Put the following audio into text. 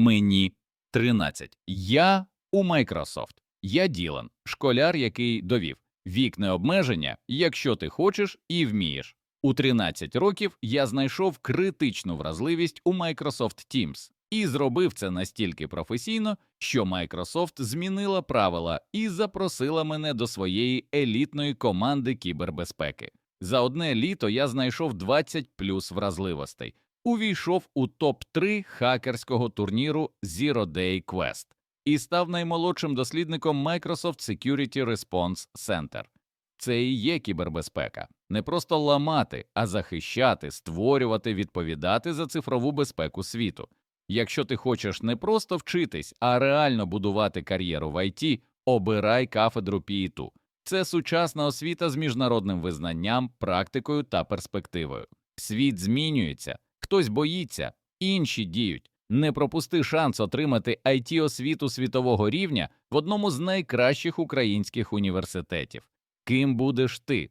Мені 13. Я у Microsoft. Я Ділан, школяр, який довів вік не обмеження, якщо ти хочеш і вмієш. У 13 років я знайшов критичну вразливість у Microsoft Teams і зробив це настільки професійно, що Microsoft змінила правила і запросила мене до своєї елітної команди кібербезпеки. За одне літо я знайшов 20 плюс вразливостей, увійшов у топ-3 хакерського турніру Zero Day Quest і став наймолодшим дослідником Microsoft Security Response Center. Це і є кібербезпека. Не просто ламати, а захищати, створювати, відповідати за цифрову безпеку світу. Якщо ти хочеш не просто вчитись, а реально будувати кар'єру в IT, обирай кафедру ПІТУ. Це сучасна освіта з міжнародним визнанням, практикою та перспективою. Світ змінюється, хтось боїться, інші діють. Не пропусти шанс отримати it освіту світового рівня в одному з найкращих українських університетів. Ким будеш ти?